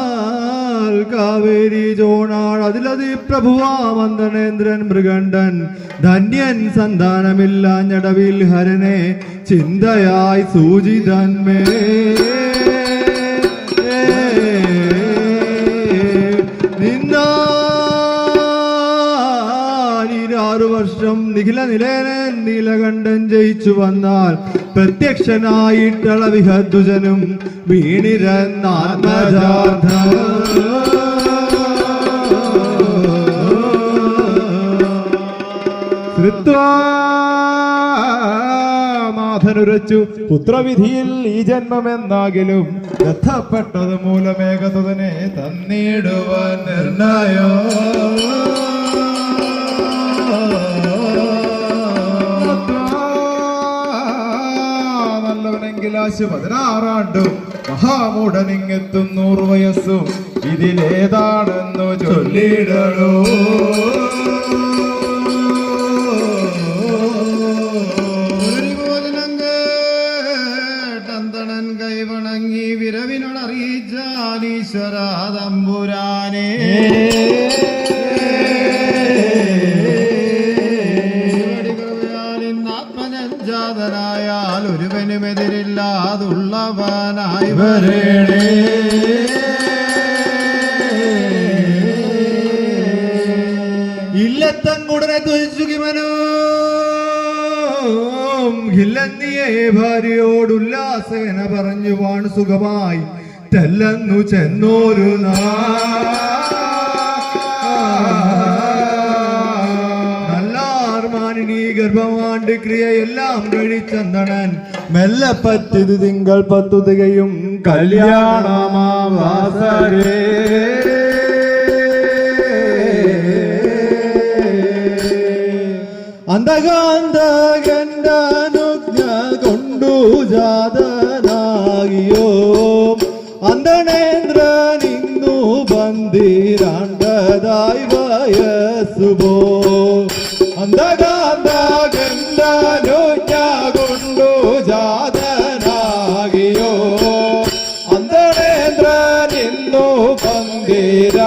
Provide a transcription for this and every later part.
എന്നാൽ കാവേരി ജോണാൾ അതിലതി പ്രഭുവാമന്തനേന്ദ്രൻ മൃഗണ്ഠൻ ധന്യൻ സന്താനമില്ലാഞ്ഞടവിൽ ഹരനെ ചിന്തയായി സൂചിതന്മേ നിഖില നിലേനൻ നീലകണ്ഠൻ ജയിച്ചു വന്നാൽ പ്രത്യക്ഷനായിട്ടള വിഹദ്ദുജനും ശ്രുത്വാമാധനുരച്ചു പുത്രവിധിയിൽ ഈ ജന്മമെന്നാകിലും ബന്ധപ്പെട്ടത് മൂലമേകതനെ തന്നിടുവാൻ നിർണയോ പതിനാറാണ്ടു പതിനാറാണ്ടും മഹാമൂടനിങ്ങെത്തും നൂറ് വയസ്സും ഇതിലേതാണെന്നു ചൊല്ലിടണോ? ഇല്ലെന്നിയെ ഭാര്യയോട് ഉല്ലാസേന പറഞ്ഞു വാണ് സുഖമായി. തെല്ലെന്നു ചെന്നോരു നല്ലാർമാനിനി ഗർഭമാണ്ട് ക്രിയയെല്ലാം കഴിച്ചന്തണൻ മെല്ലെ പറ്റിത് തിങ്കൾ പത്തു തികയും കല്യാണമാവാസരേ. അന്തകാന്തകണ്ടനുജ്ഞ കൊണ്ടു ജാതനാകിയോ അന്തണേന്ദ്രനിന്നു ബന്ധിരാണ്ടതായി വയസ്സുപോ അന്തകാന്തകണ്ടനുജ്ഞ കൊണ്ടു ജാതനാകിയോ അന്തണേന്ദ്രനിന്നു ബന്ധിരാണ്ടതായി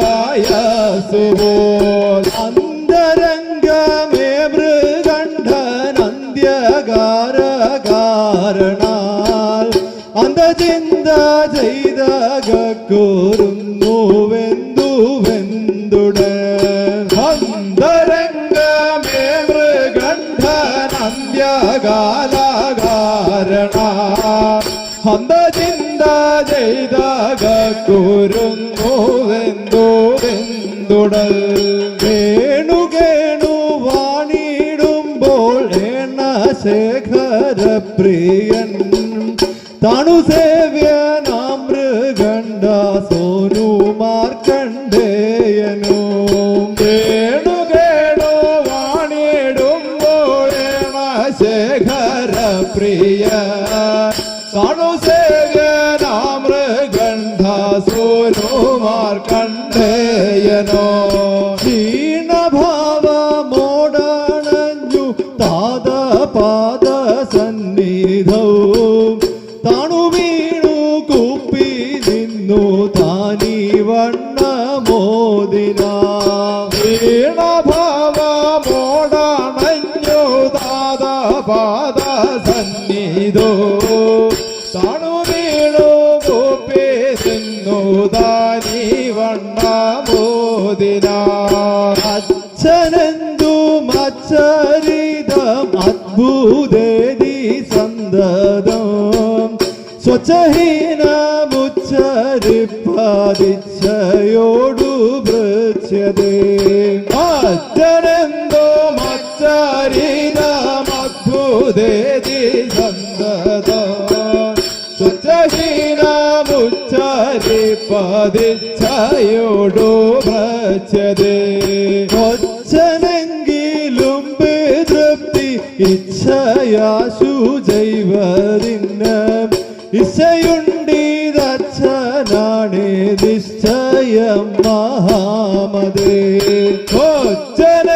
വയസ്സുപോ അന്തരംഗമേ ചെയ്ത കൂറുന്നു വെന്തു വെന്തുട അന്തരംഗമേ മൃഗണ്ഠനന്ത്യകാല കാരണ അന്തചിന്ത ചെയ്ത കൂറുന്നു വെന്തു വെന്തുടൽ വേണു കേണു വാണിടുമ്പോൾ എണ്ണ ശേഖര പ്രിയൻ താണു സേവ്യനാം കേണു സന്തതം സ്വച്ഛഹീനമുച്ചരിപ്പതിച്ഛയോടു വൃച്യതേ അച്ഛനെന്തോ മച്ചരിതം അദ്ഭുതേതി സന്തതം സ്വച്ഛഹീനമുച്ചരിപ്പതിച്ഛയോടു വൃച്യതേ ഇച്ഛയാശു ജൈവരിന് ഇച്ഛയുണ്ടീതച്ഛനാണ് നിശ്ചയം മഹാമതേ. കൊച്ചനെങ്കിലും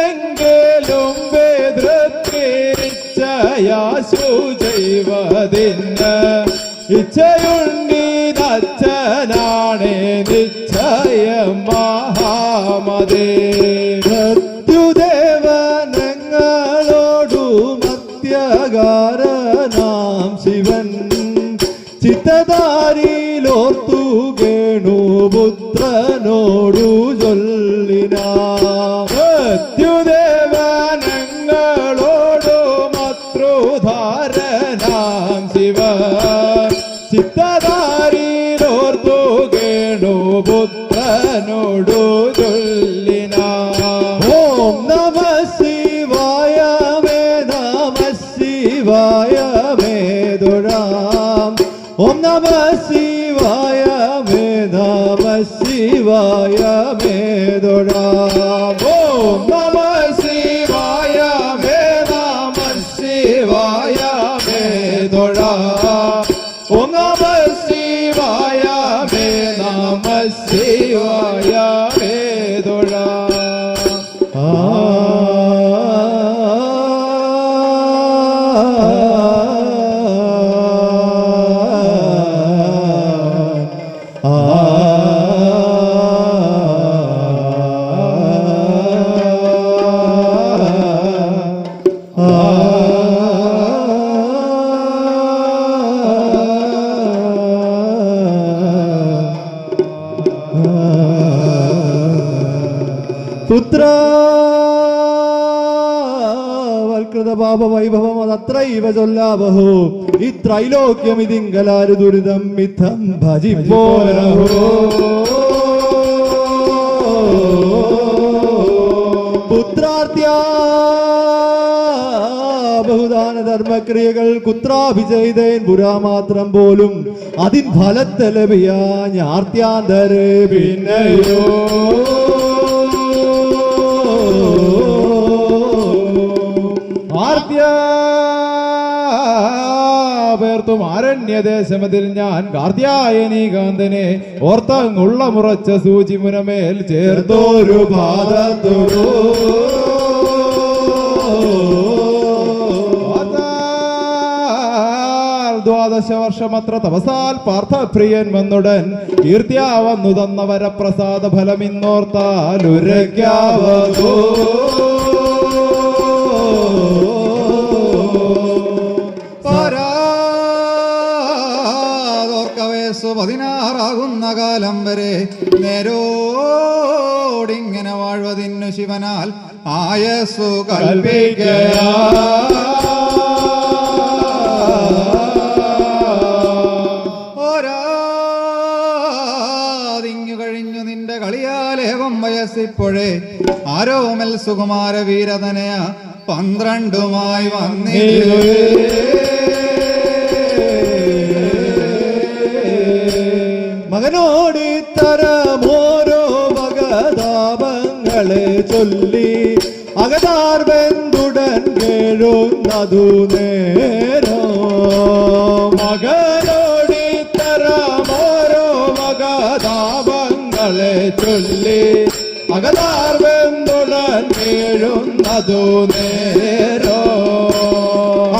ഇച്ഛയാശു ഇച്ഛയുണ്ടീതച്ഛനാണേ ഇച്ഛയുണ്ടീതച്ഛനാണ് നിശ്ചയം ചൊല്ലാവഹോ. ഈ ത്രൈലോക്യം ഇതിങ്കലാരു ദുരിതം മിഥം ഭജിപ്പോരഹോ പുത്രാർത്യ ബഹുദാന ധർമ്മക്രിയകൾ കുത്രാഭിചൈതേൻ പുരാമാത്രം പോലും അതിൻ ഫലത്തലപിയ ഞാർത്യാന്തരെ പിന്നെയോ. ആരണ്യദേശമതിൽ ഞാൻ കാർത്തിയായനീകാന്തനെ ഓർത്തങ്ങുള്ള മുറച്ച സൂചി മുനമേൽ ചേർത്തോരു പാദത്തോ ദ്വാദശ വർഷമത്ര തപസാൽ പാർത്ഥപ്രിയൻ വന്നുടൻ കീർത്തിയാ വന്നു തന്ന വരപ്രസാദ ഫലമിന്നോർത്താൽ ഉരയ്ക്കാവതോ പതിനാറാകുന്ന കാലം വരെ നേരോടിങ്ങനെ വാഴ്വതിന്നു ശിവനാൽ ആയസ്സു കൽപ്പിക്കയാ. വയസ്സിപ്പോഴേ ആരോമൽ സുകുമാര വീരതനയ പന്ത്രണ്ടുമായി വന്നില്ലേ. ചൊല്ലി അകതാർ ബന്ധുടൻ കേഴുന്നതു നേരോ മകനോട് ഇത്തരം ഓരോ മകതാപങ്ങളെ ചൊല്ലി അകതാർ വെന്തുടൻ വീഴുന്നതു നേരോ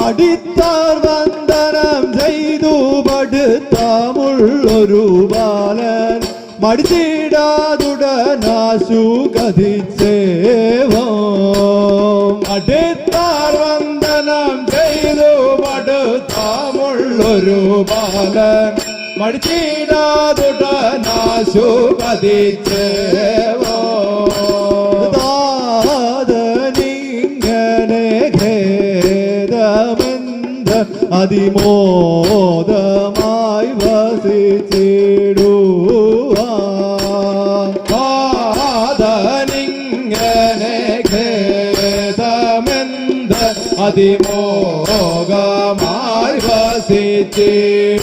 അടിത്താർ വന്ദനം ചെയ്തു പടുത്താമുള്ളൊരു ബാലൻ മടിച്ചിടാതുടനാശു കഥിച്ചേവോ അടുത്താർ വന്ദനം ചെയ്തു മടുത്താമുള്ളൊരു ബാലൻ. മടിച്ചിടാതുടനാശു പതിച്ചേവോ താതനിങ്ങനെ ഖേദമെന്ത് അതിമോദമായി அதிமோகமாய் வசித்திடும்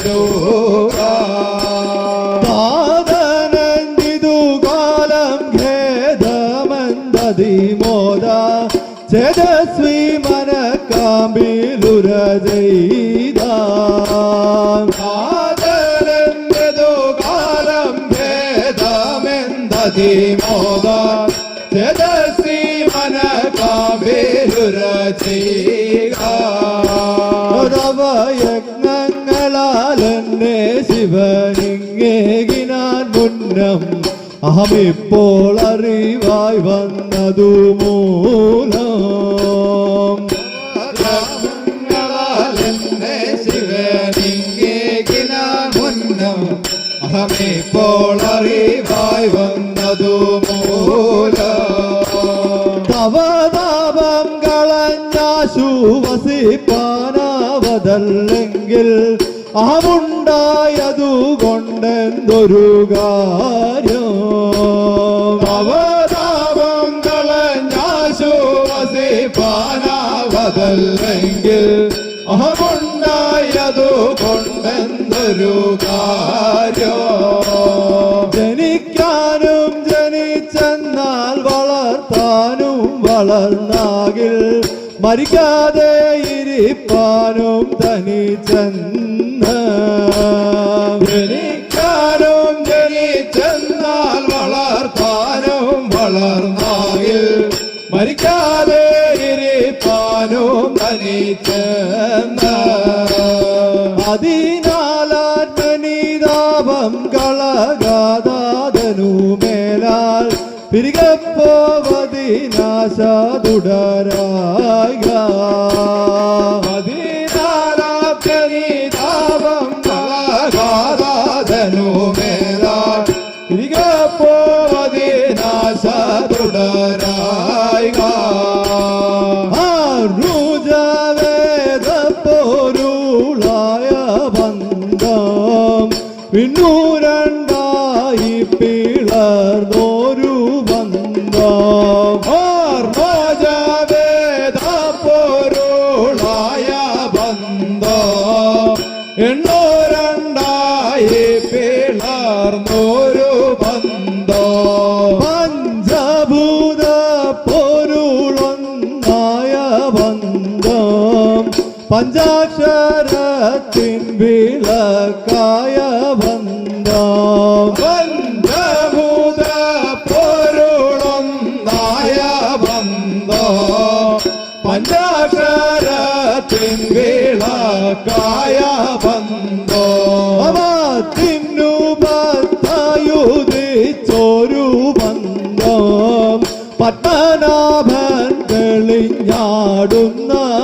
അഹമിപ്പോൾ അറിവായി വന്നതു മൂലം. അഹമിപ്പോൾ അറിവായി വന്നതു മൂലം. തവതാപം കളഞ്ഞാശു വസിപ്പാനാവതല്ലെങ്കിൽ കൊണ്ടെന്തൊരു കൊണ്ടെന്തൊരു കാര്യം. ജനിക്കാനും ജനിച്ചെന്നാൽ വളർത്താനും വളർന്നാകിൽ മരിക്കാതെ ഇരിപ്പാനും തനിച്ചെന്ന്. ജനിക്കാനും പിരികപ്പോവതിനാശതുടരായ അതിനാലാപ്തനീതാപം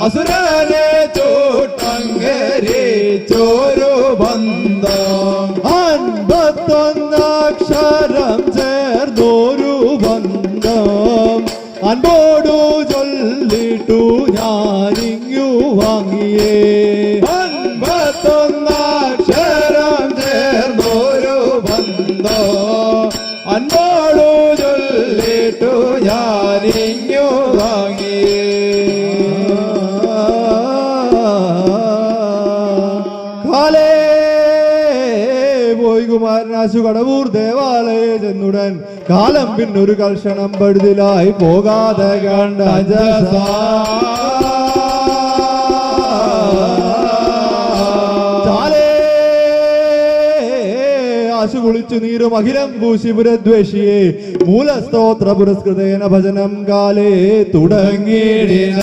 好，兄弟。ചെന്നുടൻ കാലം പിന്നൊരു കർഷണം പഴുതിലായി പോകാതെ കണ്ട ആശു കുളിച്ചു നീരും അഖിലം ഭൂശിപുരദ്വേഷിയെ മൂലസ്തോത്ര പുരസ്കൃതേന ഭജനം കാലേ തുടങ്ങിയിടിന.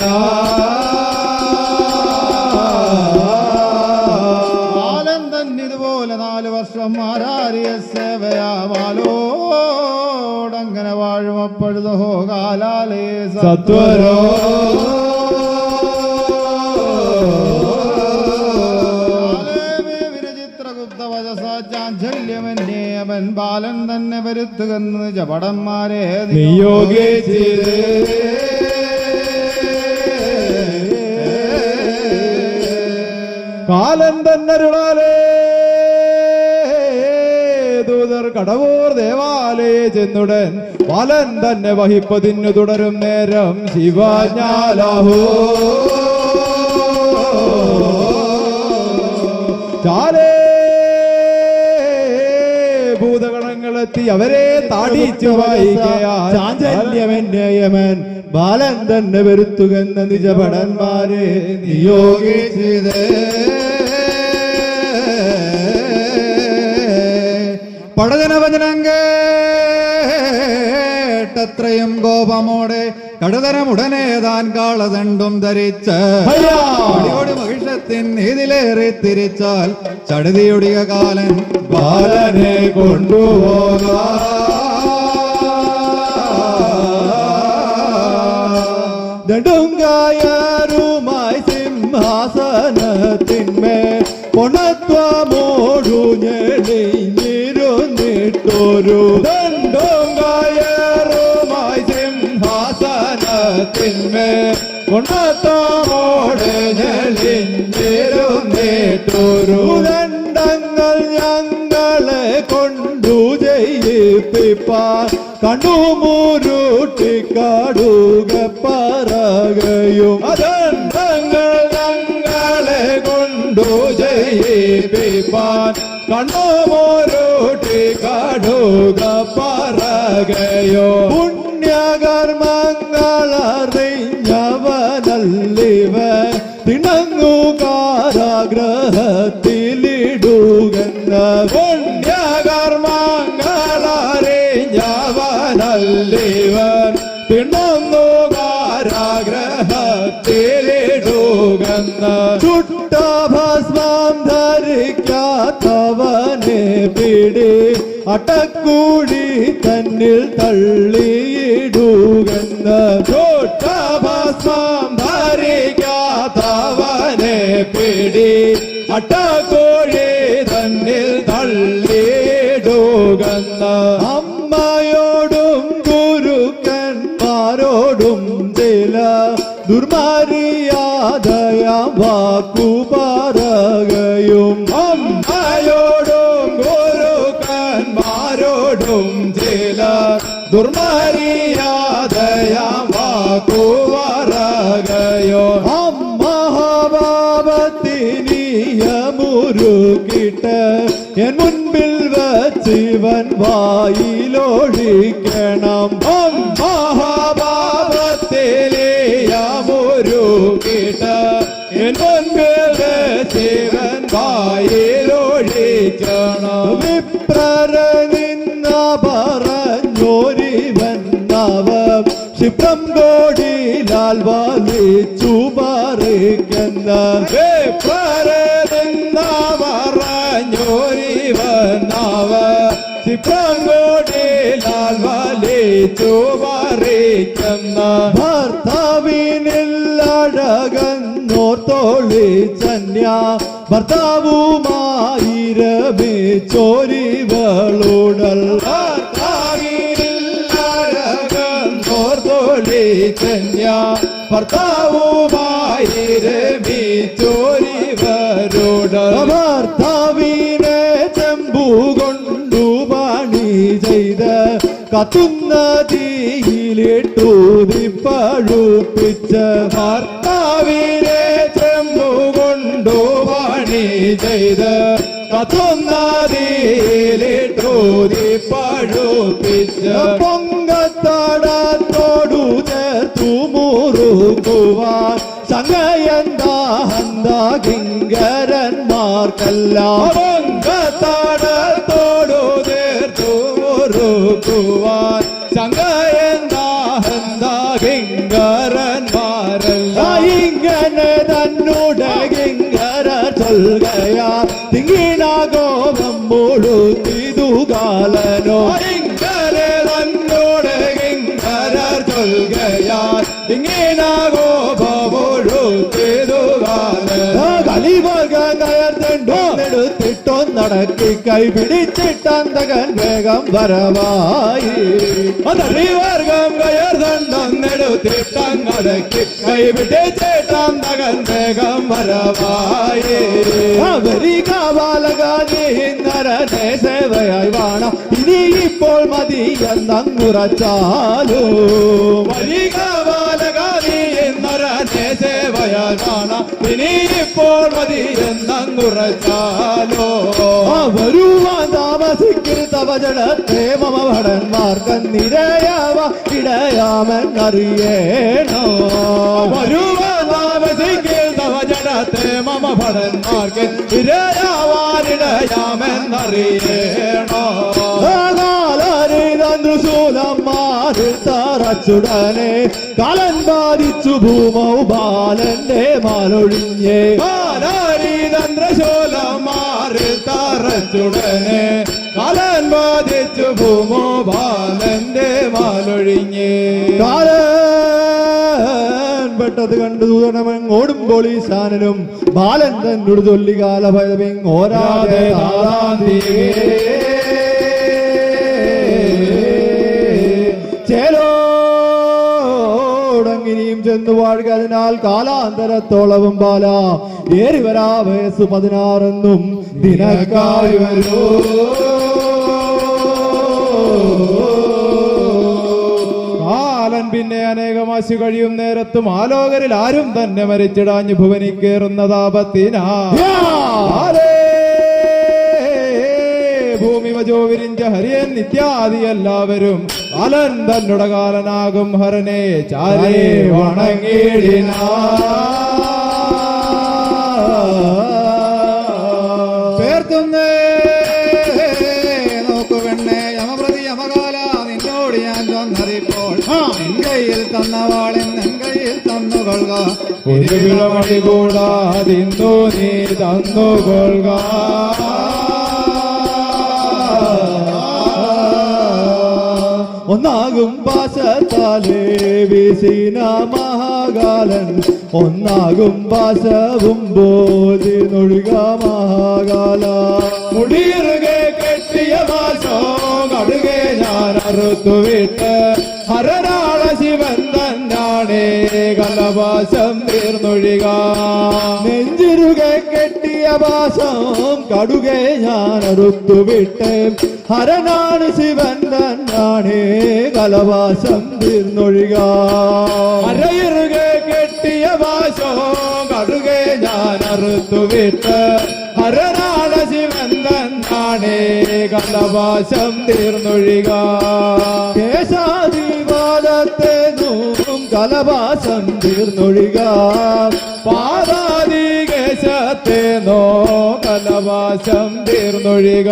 വാഴുമപ്പഴുതോ കാലാലേ സത്വരോ. ചാഞ്ചല്യമന്യേ അവൻ ബാലൻ തന്നെ വരുത്തുകന്ന് ജപടന്മാരെ നിയോഗിച്ചിരേ കാലം തന്നരുളാലേ. കടവൂർ ദേവാലയെ ചെന്നുടൻ. വലൻ തന്നെ വഹിപ്പതിന്നു തുടരും നേരം. ശിവജ്ഞാലാഹോ. ഭൂതഗണങ്ങളെത്തി അവരെ താടിച്ചു ചാഞ്ചല്യമെന്നയമൻ ബാലൻ തന്നെ വരുത്തുകെന്ന നിജഭടന്മാരെ നിയോഗിച്ചത്. പടജനവചനം കേട്ടത്രയും കോപമോടെ കടുതരമുടനെ താൻ കാളതണ്ടും ധരിച്ച് മഹിഷത്തിൻ ഇതിലേറെ തിരിച്ചാൽ ചടുതിയൊടിയ കാലൻ ബാലനെ കൊണ്ടുപോകാ. നെടുങ്കായരുമായി സിംഹാസനത്തിന്മേൽ പൊണത്വമോടു പൊണത്വമോട് ഞെളിഞ്ഞിരുന്നിട്ടൊരു ദണ്ഡങ്ങൾ ഞങ്ങളെ കൊണ്ടു ജയിപ്പിപ്പാൻ കണ്ണുമുരുട്ടിക്കാടുക പറകയും. ദണ്ഡങ്ങൾ ഞങ്ങളെ കൊണ്ടു ജയിപ്പിപ്പാൻ കണ്ണുമുരുട്ടിക്കാടുക പറകയോ. പുണ്യകർമ്മങ്ങളറിഞ്ഞവനല്ലിവ തിണങ്ങു കാരാഗ്രഹത്തിലിടുകന്ന പുണ്യകർമ്മങ്ങളറിഞ്ഞവനല്ലിവൻ തിണങ്ങു കാരാഗ്രഹത്തിലിടുകന്ന ചുട്ടഭസ്മം ധരിക്കാത്തവനെ പിടി അട്ടക്കൂടി തന്നിൽ തള്ളിയിടുകന്ന ചുട്ടഭസ്മം ധരിക്കാത്തവനെ അട്ടക്കോഴി തന്നിൽ തള്ളിയിടുകന്ന. അമ്മയോടും ഗുരുക്കന്മാരോടും ചില ദുർമാരിയാദയ വാക്കു അമ്മഹാഭാവത്തിനിയമുരുക്കിട്ട് എൻ മുൻപിൽ വച്ചിവൻ വായിലൊഴിക്കണം. അമ്മഹാഭാവത്തിനിയമുരുക്കിട്ട് എൻ മുൻപിൽ വച്ചിവൻ വായിലൊഴിക്കണം. വിപ്രര നിന്ന പറഞ്ഞോരിവൻ നവ ക്ഷിപ്രം കോടിലാൽ വലിച്ചു പറിക്കുന്ന. വലിച്ചു പറിക്കുന്ന ഭർത്താവിനില്ലഴകന്നോർത്തോളി ചന്യ ഭർത്താവുമായി രമേ ചോരിവളുടൽ. ഭർത്താവിനില്ലഴകന്നോർത്തോളി ചന്യ ഭർത്താവുമായി കത്തുന്ന തീയിലിട്ടു പഴുപ്പിച്ച ഭർത്താവിനെ ചെമ്പു കൊണ്ടു പണി ചെയ്ത് കത്തുന്നതിലിട്ടൂതി പഴുപ്പിച്ച് പൊങ്കത്തടത്തോടു ചേർത്തു മുറുകുവാൻ സംഗയന്താ ഹന്താ তো നടക്കി കൈ പിടിച്ചിട്ടന്തകൻ വേഗം വരവായി അതറിവർഗം കയർതണ്ടെടുത്തിട്ടങ്ങടക്കി കൈവിട്ടേറ്റാം തകൻ വേഗം വരവായേ അവരിക ബാലകാനി നരനെ സേവയായി വേണം ഇനി ഇപ്പോൾ മതി എന്നങ്ങുറച്ചാലോ വലിയ ബാലകാരി കാണാം ഇനിയിപ്പോൾ മതി എന്നുറച്ചാലോ വരുവാൻ മമ ഭടന്മാർക്ക് നിരയാവ ഇടയാമെന്നറിയേണോ? ജഡത്തെ മമ ഭടന്മാർക്ക് ഇരയാവാനിടയാമെന്നറിയണോ ൂലന്മാരിൽ താറച്ചുടനെ കലൻ ബാധിച്ചു ഭൂമൗ ബാലന്റെ മാലൊഴിഞ്ഞേ. ചന്ദ്രശോലമാറിൽ തറച്ചുടനെ കലൻ ഭൂമോ ബാലന്റെ മാലൊഴിഞ്ഞേ. പെട്ടത് കണ്ടു ദൂതണമെങ്ങോടുമ്പോൾ പോലീസാനനും ബാലൻ തന്നോട് ചൊല്ലി ചെന്നു വാഴുക. അതിനാൽ കാലാന്തരത്തോളവും ബാല. ഏറി വരാ വയസ്സ് പതിനാറെന്നും ദിനക്കായി വരൂ. കാലൻ പിന്നെ അനേകമാശു കഴിയും നേരത്തും ആലോകരിൽ ആരും തന്നെ മരിച്ചിടാഞ്ഞു ഭുവനി കേറുന്ന താപത്തിനാ ഭൂമി വജോ വിരിഞ്ച ഹരിയൻ നിത്യാദി എല്ലാവരും കാലൻ തന്നുട കാലനാകും ഹരനെ ചാരേ വണങ്ങിടിനാ പേർത്തുന്നേ നോക്കു പെണ്ണേ യമപ്രതി യമകാല നിന്നോട് ഞാൻ തന്നുകൊള്ളുക ഒരു വിളമണി കൂടാതിന്നു നീ തന്നുകൊള്ളുക ഒന്നാകും പാശത്താലേ വിസീന മഹാകാലൻ. ഒന്നാകും പാശവും ബോധി നൊഴുക മഹാകാല. മുടിയിറുകെ കെട്ടിയ പാശോ കടുകെ ഞാൻ അറുത്തു വിട്ട് ഹരനാള ശിവൻ തന്നാണേ കലപാശം തീർന്നൊഴിക. നെഞ്ചിരുകെ പാശം കടുകെ ഞാൻ അറുത്തുവിട്ട് ഹരനാണ് ശിവൻ തന്നാണേ കലവാസം തീർന്നൊഴിക. അരയിറുകെ കെട്ടിയ വാശോ കടുകെ ഞാൻ അറുത്തുവിട്ട് വിട്ട്. ഹരനാള ശിവൻ തന്നാണേ കലവാസം തീർന്നൊഴിക. കേശാദിവാദത്തെ നോക്കും കലവാസം തീർന്നൊഴിക. പാദാദികേശത്തെ കലവാശം തീർന്നൊഴിക.